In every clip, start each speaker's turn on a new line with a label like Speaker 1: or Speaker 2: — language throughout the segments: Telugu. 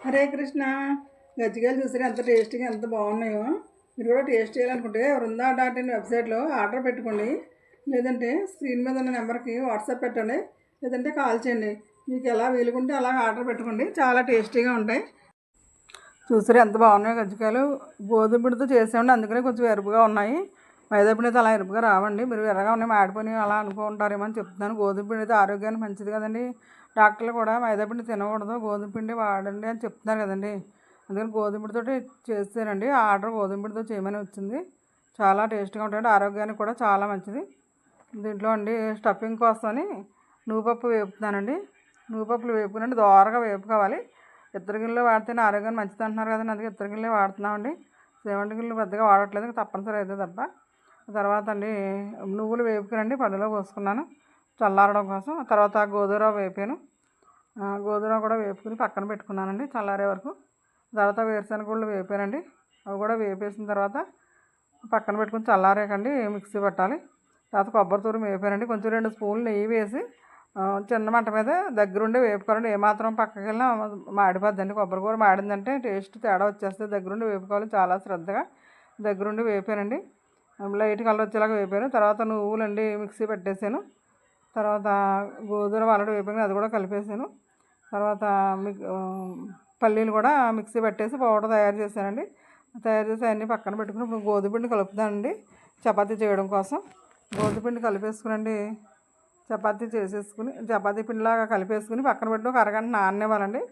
Speaker 1: హరే కృష్ణ. గజ్జికాయలు చూసారు? ఎంత టేస్టీగా ఎంత బాగున్నాయో. మీరు కూడా టేస్ట్ చేయాలనుకుంటే వృందా డాట్ ఇన్ వెబ్సైట్లో ఆర్డర్ పెట్టుకోండి. లేదంటే స్క్రీన్ మీద ఉన్న నెంబర్కి వాట్సాప్ పెట్టండి. లేదంటే కాల్ చేయండి. మీకు ఎలా వీలుకుంటే అలా ఆర్డర్ పెట్టుకోండి. చాలా టేస్టీగా ఉంటాయి. చూసారు? ఎంత బాగున్నాయో గజ్జికాయలు. గోధుమ పిండితో చేసామండి అందుకనే కొంచెం ఎరుపుగా ఉన్నాయి. మైదా పిండి అయితే అలా ఎరుపుగా రావండి. మీరు ఎర్రగా ఉన్నాయి. మాడిపోయి అలా అనుకుంటారేమో అని చెప్తున్నాను. గోధుమ పిండి అయితే ఆరోగ్యానికి మంచిది కదండి. డాక్టర్లు కూడా మైదాపిండి తినకూడదు గోధుమ పిండి వాడండి అని చెప్తున్నారు కదండి. అందుకని గోధుమ పిండితో చేస్తానండి. ఆర్డర్ గోధుమ పిండితో చేయమని వచ్చింది. చాలా టేస్ట్గా ఉంటాయండి. ఆరోగ్యానికి కూడా చాలా మంచిది. దీంట్లో అండి స్టఫింగ్ కోసమని నువ్వుపప్పు వేపుతున్నానండి. నువ్వుపప్పులు వేపుకునండి దోరగా వేపుకోవాలి. ఇద్దరు గిన్నెలు వాడితేనే ఆరోగ్యాన్ని మంచిది అంటున్నారు కదండి. అందుకే ఇద్దరు గిన్నెలు వాడుతున్నామండి. సేవంటి గిన్నెలు పెద్దగా వాడట్లేదు. తప్పనిసరి అయితే తప్ప. తర్వాత అండి నువ్వులు వేపుకునండి. పళ్ళలో పోసుకున్నాను చల్లారడం కోసం. తర్వాత గోధుమ వేపాను. గోధుమ కూడా వేపుకుని పక్కన పెట్టుకున్నానండి చల్లారే వరకు. తర్వాత వేరుశనగ వేపానండి. అవి కూడా వేపేసిన తర్వాత పక్కన పెట్టుకుని చల్లారేకండి మిక్సీ పట్టాలి. తర్వాత కొబ్బరి తూరం వేపానండి. కొంచెం రెండు స్పూన్లు నెయ్యి వేసి చిన్న మంట మీద దగ్గరుండి వేపుకోవాలండి. ఏమాత్రం పక్కకి వెళ్ళినా మాడిపోద్దండి. కొబ్బరి కూర మాడిందంటే టేస్ట్ తేడా వచ్చేస్తే దగ్గరుండి వేపుకోవాలి చాలా శ్రద్ధగా దగ్గరుండి వేపానండి. లైట్ కలర్ వచ్చేలాగా వేపాను. తర్వాత నువ్వులండి మిక్సీ పెట్టేశాను తర్వాత గోధుమ వలడు వేపాను అది కూడా కలిపేసాను తర్వాత పల్లీలు కూడా మిక్సీ పెట్టేసి పౌడర్ తయారు చేశానండి. తయారు చేసి అన్నీ పక్కన పెట్టుకుని ఇప్పుడు గోధుమ పిండి కలుపుతానండి చపాతీ చేయడం కోసం. గోధుమ పిండి కలిపేసుకునండి చపాతీ చేసేసుకుని చపాతీ పిండిలాగా కలిపేసుకుని పక్కన పెట్టి ఒక అరగంట నాననివ్వాలండి.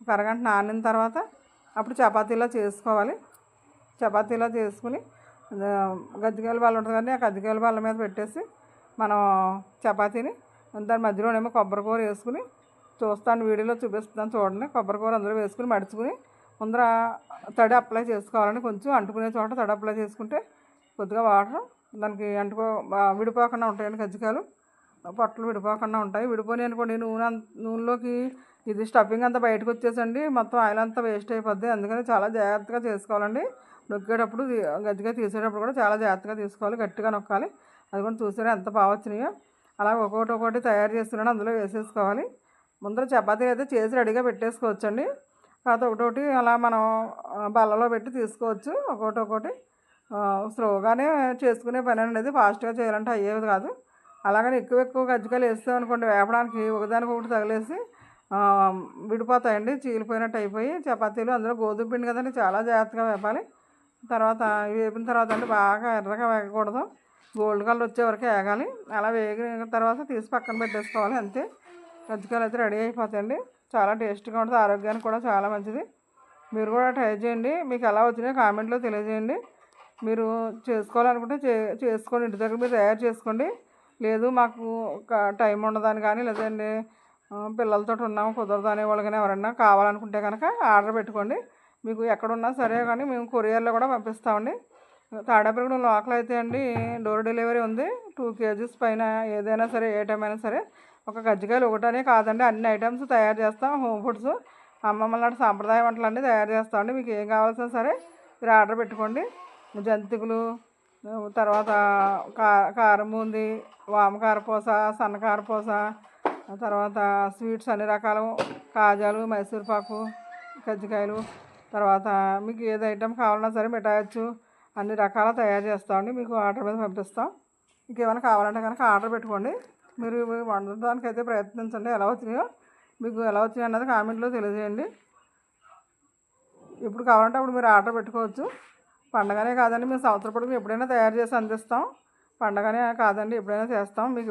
Speaker 1: ఒక అరగంట నానిన తర్వాత అప్పుడు చపాతీలా చేసుకోవాలి. చపాతీలా చేసుకుని గజ్జికాయల బాల్ ఉంటుంది కానీ ఆ గజ్జికాయల బాల మీద పెట్టేసి మనం చపాతీని దాని మధ్యలోనేమో కొబ్బరి కూర వేసుకుని చూస్తాను వీడియోలో చూపిస్తాను చూడండి. కొబ్బరి కూర అందులో వేసుకుని మడుచుకుని ముందర తడి అప్లై చేసుకోవాలని కొంచెం అంటుకునే చోట తడి అప్లై చేసుకుంటే కొద్దిగా వాటర్ దానికి అంటుకో విడిపోకుండా ఉంటాయండి కజ్జికాయలు. పొట్టలు విడిపోకుండా ఉంటాయి. విడిపోయి అనుకోండి నూనె నూనెలోకి ఇది స్టఫింగ్ అంతా బయటకు వచ్చేసండి. మొత్తం ఆయిల్ అంతా వేస్ట్ అయిపోద్ది. అందుకని చాలా జాగ్రత్తగా చేసుకోవాలండి. నొక్కేటప్పుడు గజ్జిగా తీసేటప్పుడు కూడా చాలా జాగ్రత్తగా తీసుకోవాలి. గట్టిగా నొక్కాలి. అది కూడా చూసారా ఎంత బాగా వచ్చినాయో. అలా ఒక్కొక్కటి ఒకటి తయారు చేస్తున్నాను అందులో వేసేసుకోవాలి. ముందర చపాతీలు అయితే చేసి రెడీగా పెట్టేసుకోవచ్చండి. తర్వాత ఒకటొకటి అలా మనం బల్లలో పెట్టి తీసుకోవచ్చు. ఒకటి ఒకటి స్లోగానే చేసుకునే పని అనేది ఫాస్ట్గా చేయాలంటే అయ్యేది కాదు. అలాగని ఎక్కువ ఎక్కువ కజ్జికాయలు వేస్తాం అనుకోండి వేపడానికి ఒకదానికి ఒకటి తగిలేసి విడిపోతాయండి. చీలిపోయినట్టు అయిపోయి చపాతీలు అందులో గోధుమ పిండి కదండి చాలా జాగ్రత్తగా వేపాలి. తర్వాత వేపిన తర్వాత అంటే బాగా ఎర్రగా వేయకూడదు గోల్డ్ కలర్ వచ్చే వరకు వేగాలి. అలా వేగిన తర్వాత తీసి పక్కన పెట్టేసుకోవాలి అంతే. కజ్జికాయలు అయితే రెడీ అయిపోతాయండి. చాలా టేస్ట్గా ఉంటుంది ఆరోగ్యానికి కూడా చాలా మంచిది. మీరు కూడా ట్రై చేయండి. మీకు ఎలా వచ్చినాయో కామెంట్లో తెలియజేయండి. మీరు చేసుకోవాలనుకుంటే చే చేసుకోండి. ఇంటి దగ్గర మీరు తయారు చేసుకోండి. లేదు మాకు టైం ఉండదని కానీ లేదండి పిల్లలతో ఉన్నాము కుదరదు అనేవాళ్ళు కానీ ఎవరన్నా కావాలనుకుంటే కనుక ఆర్డర్ పెట్టుకోండి. మీకు ఎక్కడున్నా సరే కానీ మేము కొరియర్లో కూడా పంపిస్తామండి. తాడేపల్లిగూడెం లోకల్ అయితే అండి డోర్ డెలివరీ ఉంది. టూ కేజీస్ పైన ఏదైనా సరే ఏ టైం అయినా సరే. ఒక కజ్జికాయలు ఒకటనే కాదండి అన్ని ఐటమ్స్ తయారు చేస్తాం. హోమ్ ఫుడ్స్ అమ్మమ్మ నాటి సాంప్రదాయ వంటలు అన్నీ తయారు చేస్తామండి మీకు ఏం కావాల్సిన సరే మీరు ఆర్డర్ పెట్టుకోండి. జంతికలు తర్వాత కా కారం బూంది వామకారపూస సన్నకారపూస తర్వాత స్వీట్స్ అన్ని రకాలు కాజాలు మైసూర్పాకు కజ్జికాయలు తర్వాత మీకు ఏది ఐటెం కావాలన్నా సరే మిఠాయచ్చు. అన్ని రకాల తయారు చేస్తామండి మీకు ఆర్డర్ మీద పంపిస్తాం. ఇంకేమైనా కావాలంటే కనుక ఆర్డర్ పెట్టుకోండి. మీరు వండడానికి అయితే ప్రయత్నించండి. ఎలా వచ్చినాయో మీకు ఎలా వచ్చినాయి అన్నది కామెంట్లో తెలియజేయండి. ఇప్పుడు కావాలంటే అప్పుడు మీరు ఆర్డర్ పెట్టుకోవచ్చు. పండగనే కాదండి మేము సంవత్సరం పొడుగు ఎప్పుడైనా తయారు చేసి అందిస్తాం. పండగనే కాదండి ఎప్పుడైనా చేస్తాం. మీకు